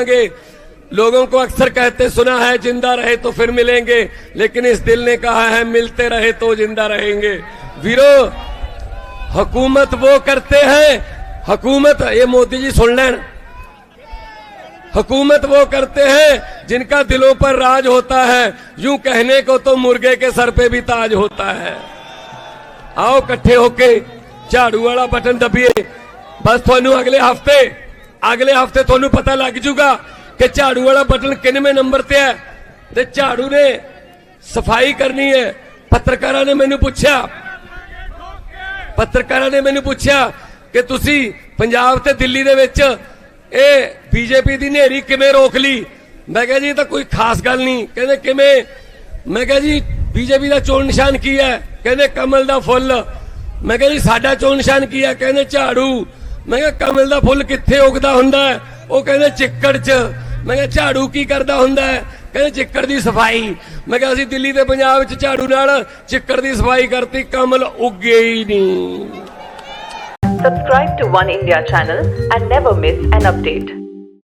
मांगे। लोगों को अक्सर कहते सुना है, ज़िंदा रहे तो फिर मिलेंगे। लेकिन इस दिल ने कहा है, मिलते रहे तो ज़िंदा रहेंगे। वीरो, हकूमत वो करते हैं। हकूमत, ये मोदी जी सुन लें। हकूमत वो करते हैं, जिनका दिलों पर राज होता है। यूँ कहने को तो मुर्गे के सर पे भी ताज होता है। आओ कट्ठे होके झाड़ू वाला बटन दबिए। बस थोन अगले हफ़्ते। ਅਗਲੇ ਹਫ਼ਤੇ ਤੁਹਾਨੂੰ ਪਤਾ ਲੱਗ ਜੂਗਾ ਕਿ ਝਾੜੂ ਵਾਲਾ ਬਟਨ ਕਿੰਨਵੇਂ ਨੰਬਰ ਤੇ ਹੈ ਤੇ ਝਾੜੂ ਨੇ ਸਫ਼ਾਈ ਕਰਨੀ ਹੈ। ਪੱਤਰਕਾਰਾਂ ਨੇ ਮੈਨੂੰ ਪੁੱਛਿਆ। ਪੱਤਰਕਾਰਾਂ ਨੇ ਮੈਨੂੰ ਪੁੱਛਿਆ ਕਿ ਤੁਸੀਂ ਪੰਜਾਬ ਤੇ ਦਿੱਲੀ ਦੇ ਵਿੱਚ ਇਹ ਬੀਜੇਪੀ ਦੀ ਨੇਰੀ ਕਿਵੇਂ ਰੋਕ ਲਈ? ਮੈਂ ਕਿਹਾ ਜੀ, ਇਹ ਤਾਂ ਕੋਈ ਖਾਸ ਗੱਲ ਨਹੀਂ। ਕਹਿੰਦੇ ਕਿਵੇਂ? ਮੈਂ ਕਿਹਾ ਜੀ, ਬੀਜੇਪੀ ਦਾ ਚੋਣ ਨਿਸ਼ਾਨ ਕੀ ਹੈ? ਕਹਿੰਦੇ ਕਮਲ ਦਾ ਫੁੱਲ। ਮੈਂ ਕਿਹਾ ਜੀ, ਸਾਡਾ ਚੋਣ ਨਿਸ਼ਾਨ ਕੀ ਹੈ? ਕਹਿੰਦੇ ਝਾੜੂ। ਮੈਂ ਕਿਹਾ, ਕਮਲ ਦਾ ਫੁੱਲ ਕਿੱਥੇ ਉਗਦਾ ਹੁੰਦਾ? ਉਹ ਕਹਿੰਦੇ ਚਿੱਕੜ 'ਚ। ਮੈਂ ਕਿਹਾ, ਝਾੜੂ ਕੀ ਕਰਦਾ ਹੁੰਦਾ? ਕਹਿੰਦੇ ਚਿੱਕੜ ਦੀ ਸਫ਼ਾਈ। ਮੈਂ ਕਿਹਾ, ਅਸੀਂ ਦਿੱਲੀ ਤੇ ਪੰਜਾਬ ਵਿੱਚ ਝਾੜੂ ਨਾਲ ਚਿੱਕੜ ਦੀ ਸਫ਼ਾਈ ਕਰਤੀ, ਕਮਲ ਉੱਗੇ ਹੀ ਨਹੀਂ। Subscribe to One India channel and never miss an update.